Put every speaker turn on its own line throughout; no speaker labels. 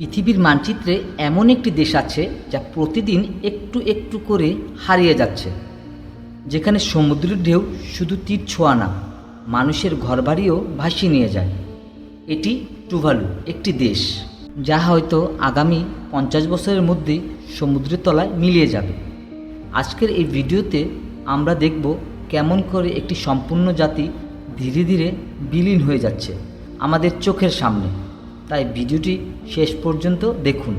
পৃথিবীর মানচিত্রে এমন একটি দেশ আছে যা প্রতিদিন একটু একটু করে হারিয়ে যাচ্ছে, যেখানে সমুদ্রের ঢেউ শুধু তীর ছোঁয়া না, মানুষের ঘরবাড়িও ভাসিয়ে নিয়ে যায়। এটি টুভালু একটি দেশ, যা হয়তো আগামী পঞ্চাশ বছরের মধ্যেই সমুদ্রের তলায় মিলিয়ে যাবে। আজকের এই ভিডিওতে আমরা দেখব কেমন করে একটি সম্পূর্ণ জাতি ধীরে ধীরে বিলীন হয়ে যাচ্ছে আমাদের চোখের সামনে। তাই ভিডিওটি শেষ পর্যন্ত দেখুন।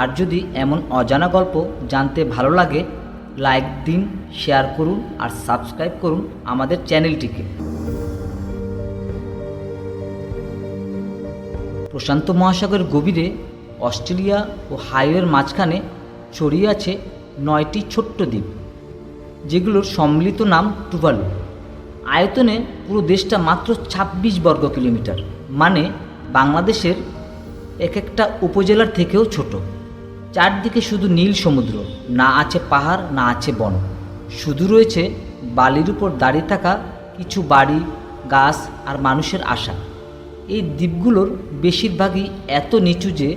আর যদি এমন অজানা গল্প জানতে ভালো লাগে, লাইক দিন, শেয়ার করুন আর সাবস্ক্রাইব করুন আমাদের চ্যানেলটিকে। প্রশান্ত মহাসাগরের গভীরে অস্ট্রেলিয়া ও হাইওয়ের মাঝখানে ছড়িয়ে আছে নয়টি ছোট্ট দ্বীপ, যেগুলোর সম্মিলিত নাম টুভালু। আয়তনে পুরো দেশটা মাত্র ২৬ বর্গ কিলোমিটার মানে বাংলাদেশের এক একটা উপজেলার থেকেও ছোট। চারদিকে শুধু নীল সমুদ্র, না আছে পাহাড়, না আছে বন। শুধু রয়েছে বালির উপর দাঁড়িয়ে থাকা কিছু বাড়ি, গাছ আর মানুষের আশা। এই দ্বীপগুলোর বেশিরভাগই এত নিচু যে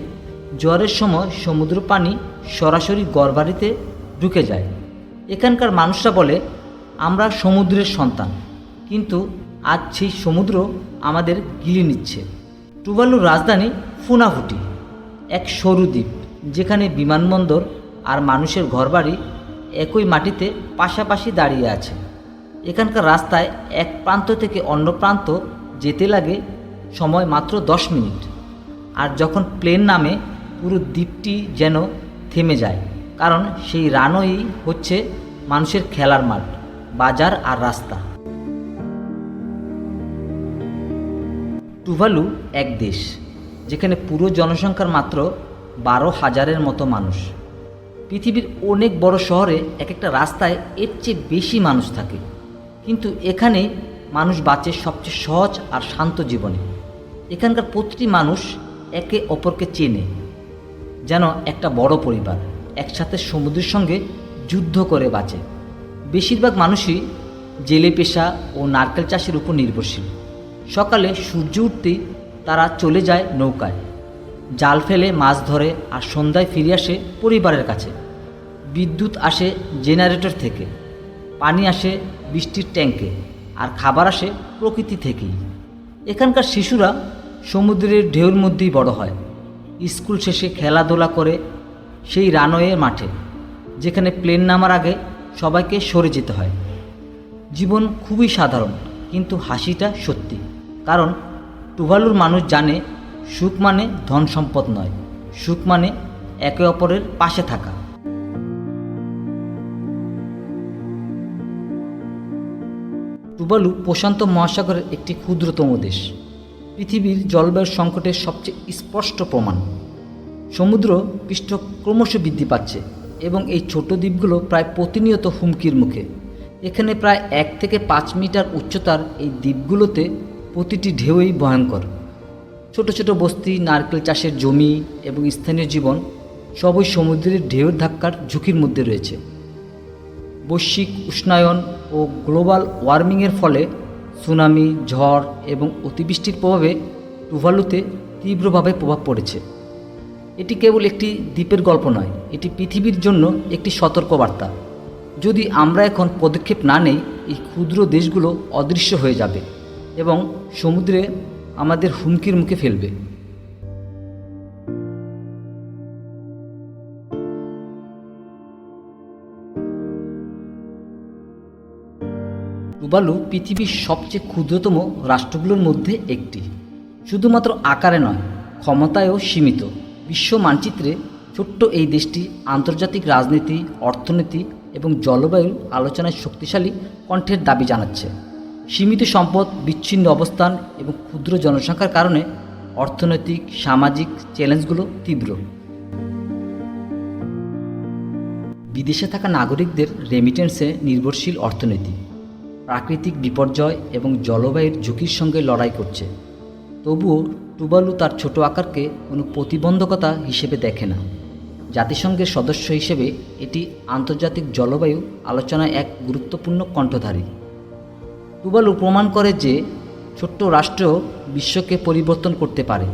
জ্বরের সময় সমুদ্র পানি সরাসরি গড়বাড়িতে ঢুকে যায়। এখানকার মানুষরা বলে, আমরা সমুদ্রের সন্তান, কিন্তু আজ সেই সমুদ্র আমাদের গিলে নিচ্ছে। টুভালুর রাজধানী ফুনাফুটি, এক সরু দ্বীপ যেখানে বিমানবন্দর আর মানুষের ঘরবাড়ি একই মাটিতে পাশাপাশি দাঁড়িয়ে আছে। এখানকার রাস্তায় এক প্রান্ত থেকে অন্য প্রান্ত যেতে লাগে সময় মাত্র দশ মিনিট। আর যখন প্লেন নামে, পুরো দ্বীপটি যেন থেমে যায়, কারণ সেই রানওয়েই হচ্ছে মানুষের খেলার মাঠ, বাজার আর রাস্তা। টুভালু এক দেশ, যেখানে পুরো জনসংখ্যার মাত্র বারো হাজারের মতো মানুষ। পৃথিবীর অনেক বড় শহরে এক একটা রাস্তায় এর চেয়ে বেশি মানুষ থাকে। কিন্তু এখানে মানুষ বাঁচে সবচেয়ে সহজ আর শান্ত জীবনে। এখানকার প্রতিটি মানুষ একে অপরকে চেনে, যেন একটা বড় পরিবার একসাথে সমুদ্রের সঙ্গে যুদ্ধ করে বাঁচে। বেশিরভাগ মানুষই জেলে পেশা ও নারকেল চাষের উপর নির্ভরশীল। সকালে সূর্য উঠতেই তারা চলে যায় নৌকায়। জাল ফেলে মাছ ধরে আর সন্ধ্যায় ফিরে আসে পরিবারের কাছে। বিদ্যুৎ আসে জেনারেটর থেকে, পানি আসে বৃষ্টির ট্যাঙ্কে আর খাবার আসে প্রকৃতি থেকেই। এখানকার শিশুরা সমুদ্রের ঢেউর মধ্যেই বড় হয়। স্কুল শেষে খেলাধুলা করে সেই রানওয়ে মাঠে, যেখানে প্লেন নামার আগে সবাইকে সরে যেতে হয়। জীবন খুবই সাধারণ, কিন্তু হাসিটা সত্যি। কারণ টুভালুর মানুষ জানে সুখ মানে ধন সম্পদ নয়, সুখ মানে একে অপরের পাশে থাকা। টুভালু প্রশান্ত মহাসাগরের একটি ক্ষুদ্রতম দেশ। পৃথিবীর জলবায়ুর সংকটের সবচেয়ে স্পষ্ট প্রমাণ। সমুদ্র পৃষ্ঠ ক্রমশ বৃদ্ধি পাচ্ছে এবং এই ছোট দ্বীপগুলো প্রায় প্রতিনিয়ত হুমকির মুখে। এখানে প্রায় এক থেকে পাঁচ মিটার উচ্চতার এই দ্বীপগুলোতে প্রতিটি ঢেউই ভয়ঙ্কর। ছোট ছোট বস্তি, নারকেল চাষের জমি এবং স্থানীয় জীবন সবই সমুদ্রের ঢেউর ধাক্কার ঝুঁকির মধ্যে রয়েছে। বৈশ্বিক উষ্ণায়ন ও গ্লোবাল ওয়ার্মিংয়ের ফলে সুনামি, ঝড় এবং অতিবৃষ্টির প্রভাবে টুভালুতে তীব্রভাবে প্রভাব পড়েছে। এটি কেবল একটি দ্বীপের গল্প নয়, এটি পৃথিবীর জন্য একটি সতর্কবার্তা। যদি আমরা এখন পদক্ষেপ না নেই, এই ক্ষুদ্র দেশগুলো অদৃশ্য হয়ে যাবে। এবং সমুদ্রে আমাদের হুমকির মুখে ফেলবে। টুবালু পৃথিবীর সবচেয়ে ক্ষুদ্রতম রাষ্ট্রগুলোর মধ্যে একটি। শুধুমাত্র আকারে নয়, ক্ষমতায়ও সীমিত। বিশ্ব মানচিত্রে ছোট্ট এই দেশটি আন্তর্জাতিক রাজনীতি, অর্থনীতি এবং জলবায়ুর আলোচনায় শক্তিশালী কণ্ঠের দাবি জানাচ্ছে। সীমিত সম্পদ, বিচ্ছিন্ন অবস্থান এবং ক্ষুদ্র জনসংখ্যার কারণে অর্থনৈতিক, সামাজিক চ্যালেঞ্জগুলো তীব্র। বিদেশে থাকা নাগরিকদের রেমিটেন্সে নির্ভরশীল অর্থনীতি, প্রাকৃতিক বিপর্যয় এবং জলবায়ুর ঝুঁকির সঙ্গে লড়াই করছে। তবুও টুবালু তার ছোট আকারকে কোনো প্রতিবন্ধকতা হিসেবে দেখে না। জাতিসংঘের সদস্য হিসেবে এটি আন্তর্জাতিক জলবায়ু আলোচনায় এক গুরুত্বপূর্ণ কণ্ঠধারী। টুবালু প্রমাণ করে যে ছোট্ট রাষ্ট্র বিশ্বকে পরিবর্তন করতে পারে।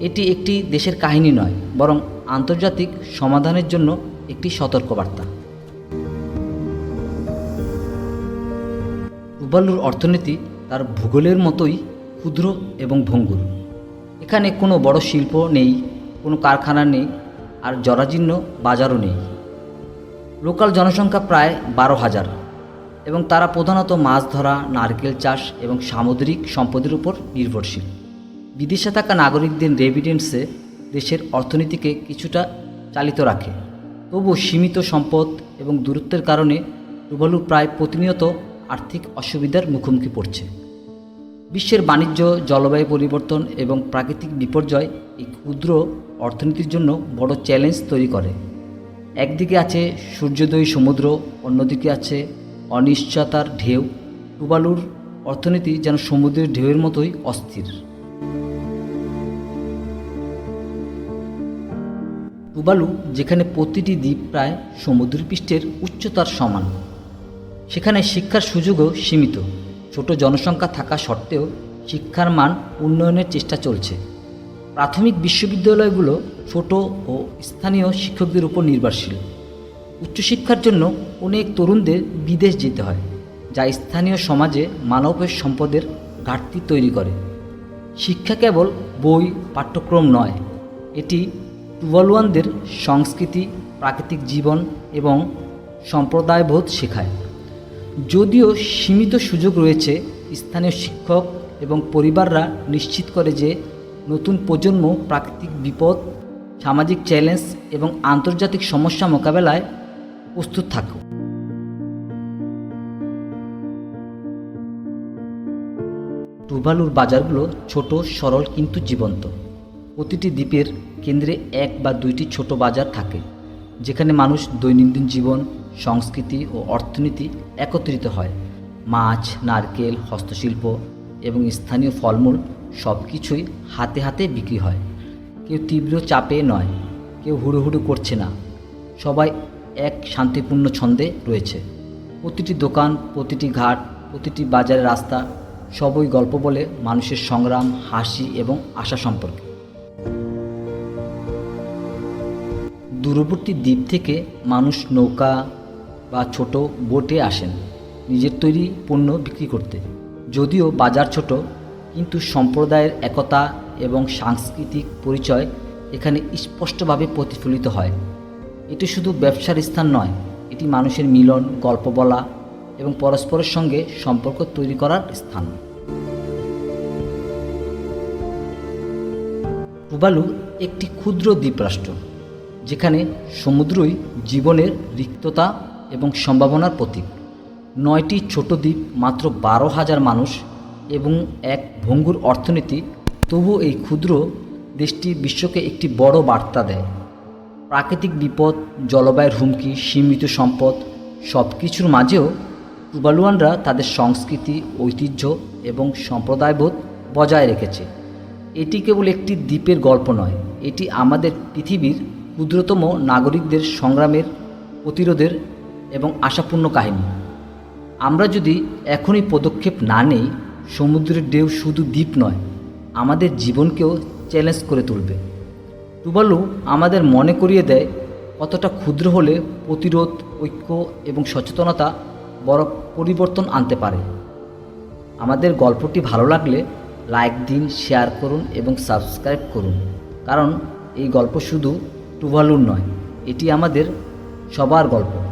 এটি একটি দেশের কাহিনী নয়, বরং আন্তর্জাতিক সমাধানের জন্য একটি সতর্কবার্তা। টুবালুর অর্থনীতি তার ভূগোলের মতোই ক্ষুদ্র এবং ভঙ্গুর। এখানে কোনো বড় শিল্প নেই, কোনো কারখানা নেই, আর জরাজীর্ণ বাজারও নেই। লোকাল জনসংখ্যা প্রায় বারো হাজার। এবং তারা প্রধানত মাছ ধরা, নারকেল চাষ এবং সামুদ্রিক সম্পদের উপর নির্ভরশীল। বিদেশে থাকা নাগরিকদের রেভিডেন্সে দেশের অর্থনীতিকে কিছুটা চালিত রাখে। তবু সীমিত সম্পদ এবং দূরত্বের কারণে টুভালু প্রায় প্রতিনিয়ত আর্থিক অসুবিধার মুখোমুখি পড়ছে। বিশ্বের বাণিজ্য, জলবায়ু পরিবর্তন এবং প্রাকৃতিক বিপর্যয় এই ক্ষুদ্র অর্থনীতির জন্য বড় চ্যালেঞ্জ তৈরি করে। একদিকে আছে সূর্যোদয়ী সমুদ্র, অন্যদিকে আছে অনিশ্চয়তার ঢেউ। টুবালুর অর্থনীতি যেন সমুদ্রের ঢেউয়ের মতোই অস্থির। টুবালু, যেখানে প্রতিটি দ্বীপ প্রায় সমুদ্রপৃষ্ঠের উচ্চতার সমান, সেখানে শিক্ষার সুযোগও সীমিত। ছোট জনসংখ্যা থাকা সত্ত্বেও শিক্ষার মান উন্নয়নের চেষ্টা চলছে। প্রাথমিক বিশ্ববিদ্যালয়গুলো ছোট ও স্থানীয় শিক্ষকদের উপর নির্ভরশীল। উচ্চশিক্ষার জন্য অনেক তরুণদের বিদেশ যেতে হয়, যা স্থানীয় সমাজে মানবের সম্পদের ঘাটতি তৈরি করে। শিক্ষা কেবল বই, পাঠ্যক্রম নয়, এটি টুভালুয়ানদের সংস্কৃতি, প্রাকৃতিক জীবন এবং সম্প্রদায়বোধ শেখায়। যদিও সীমিত সুযোগ রয়েছে, স্থানীয় শিক্ষক এবং পরিবাররা নিশ্চিত করে যে নতুন প্রজন্ম প্রাকৃতিক বিপদ, সামাজিক চ্যালেঞ্জ এবং আন্তর্জাতিক সমস্যা মোকাবেলায় প্রস্তুত থাকুক টুভালুর বাজারগুলো ছোট, সরল কিন্তু জীবন্ত। প্রতিটি দ্বীপের কেন্দ্রে এক বা দুইটি ছোট বাজার থাকে, যেখানে মানুষ দৈনন্দিন জীবন, সংস্কৃতি ও অর্থনীতি একত্রিত হয়। মাছ, নারকেল, হস্তশিল্প এবং স্থানীয় ফলমূল সব কিছুই হাতে হাতে বিক্রি হয়। কেউ তীব্র চাপে নয়, কেউ হুড়োহুড়ো করছে না। সবাই এক শান্তিপূর্ণ ছন্দে রয়েছে। প্রতিটি দোকান, প্রতিটি ঘাট, প্রতিটি বাজারের রাস্তা, সবই গল্প বলে মানুষের সংগ্রাম, হাসি এবং আশা সম্পর্কে। দূরবর্তী দ্বীপ থেকে মানুষ নৌকা বা ছোট বোটে আসেন নিজের তৈরি পণ্য বিক্রি করতে। যদিও বাজার ছোট, কিন্তু সম্প্রদায়ের একতা এবং সাংস্কৃতিক পরিচয় এখানে স্পষ্টভাবে প্রতিফলিত হয়। এটি শুধু ব্যবসার স্থান নয়, এটি মানুষের মিলন, গল্প বলা এবং পরস্পরের সঙ্গে সম্পর্ক তৈরি করার স্থান। টুবালু একটি ক্ষুদ্র দ্বীপরাষ্ট্র, যেখানে সমুদ্রই জীবনের রিক্ততা এবং সম্ভাবনার প্রতীক। নয়টি ছোট দ্বীপ মাত্র বারো হাজার মানুষ এবং এক ভঙ্গুর অর্থনীতি তবু এই ক্ষুদ্র দেশটি বিশ্বকে একটি বড় বার্তা দেয়। প্রাকৃতিক বিপদ, জলবায়ুর হুমকি, সীমিত সম্পদ সব কিছুর মাঝেও টুবালুয়ানরা তাদের সংস্কৃতি, ঐতিহ্য এবং সম্প্রদায়বোধ বজায় রেখেছে। এটি কেবল একটি দ্বীপের গল্প নয়, এটি আমাদের পৃথিবীর ক্ষুদ্রতম নাগরিকদের সংগ্রামের প্রতিরোধের এবং আশাপূর্ণ কাহিনী। আমরা যদি এখনই পদক্ষেপ না নেই, সমুদ্রের ঢেউ শুধু দ্বীপ নয়, আমাদের জীবনকেও চ্যালেঞ্জ করে তুলবে। টুবালু আমাদের মনে করিয়ে দেয় কতটা ক্ষুদ্র হলে প্রতিরোধ, ঐক্য এবং সচেতনতা বড় পরিবর্তন আনতে পারে। আমাদের গল্পটি ভালো লাগলে লাইক দিন শেয়ার করুন এবং সাবস্ক্রাইব করুন। কারণ এই গল্প শুধু টুভালুর নয়, এটি আমাদের সবার গল্প।